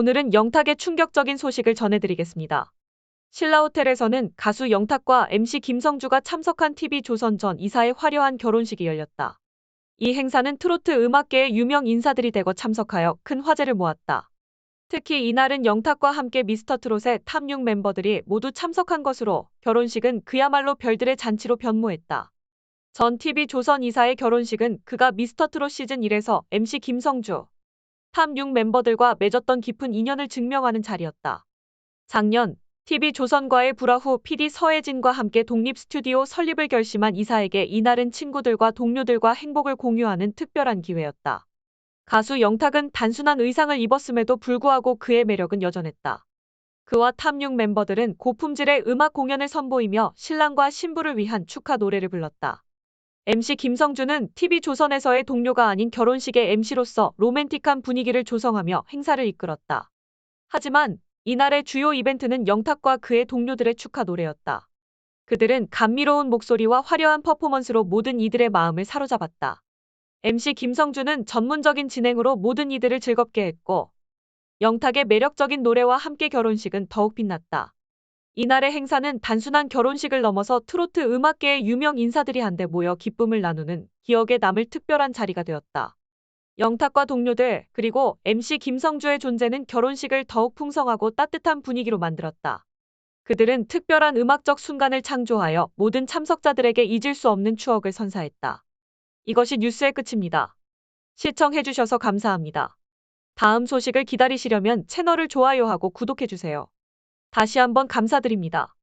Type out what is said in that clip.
오늘은 영탁의 충격적인 소식을 전해드리겠습니다. 신라호텔에서는 가수 영탁과 MC 김성주가 참석한 TV조선 전 이사의 화려한 결혼식이 열렸다. 이 행사는 트로트 음악계의 유명 인사들이 대거 참석하여 큰 화제를 모았다. 특히 이날은 영탁과 함께 미스터트롯의 탑6 멤버들이 모두 참석한 것으로 결혼식은 그야말로 별들의 잔치로 변모했다. 전 TV조선 이사의 결혼식은 그가 미스터트롯 시즌 1에서 MC 김성주, 탑6 멤버들과 맺었던 깊은 인연을 증명하는 자리였다. 작년 TV조선과의 불화 후 PD 서혜진과 함께 독립 스튜디오 설립을 결심한 이사에게 이날은 친구들과 동료들과 행복을 공유하는 특별한 기회였다. 가수 영탁은 단순한 의상을 입었음에도 불구하고 그의 매력은 여전했다. 그와 탑6 멤버들은 고품질의 음악 공연을 선보이며 신랑과 신부를 위한 축하 노래를 불렀다. MC 김성주는 TV조선에서의 동료가 아닌 결혼식의 MC로서 로맨틱한 분위기를 조성하며 행사를 이끌었다. 하지만 이날의 주요 이벤트는 영탁과 그의 동료들의 축하 노래였다. 그들은 감미로운 목소리와 화려한 퍼포먼스로 모든 이들의 마음을 사로잡았다. MC 김성주는 전문적인 진행으로 모든 이들을 즐겁게 했고, 영탁의 매력적인 노래와 함께 결혼식은 더욱 빛났다. 이날의 행사는 단순한 결혼식을 넘어서 트로트 음악계의 유명 인사들이 한데 모여 기쁨을 나누는 기억에 남을 특별한 자리가 되었다. 영탁과 동료들, 그리고 MC 김성주의 존재는 결혼식을 더욱 풍성하고 따뜻한 분위기로 만들었다. 그들은 특별한 음악적 순간을 창조하여 모든 참석자들에게 잊을 수 없는 추억을 선사했다. 이것이 뉴스의 끝입니다. 시청해주셔서 감사합니다. 다음 소식을 기다리시려면 채널을 좋아요하고 구독해주세요. 다시 한번 감사드립니다.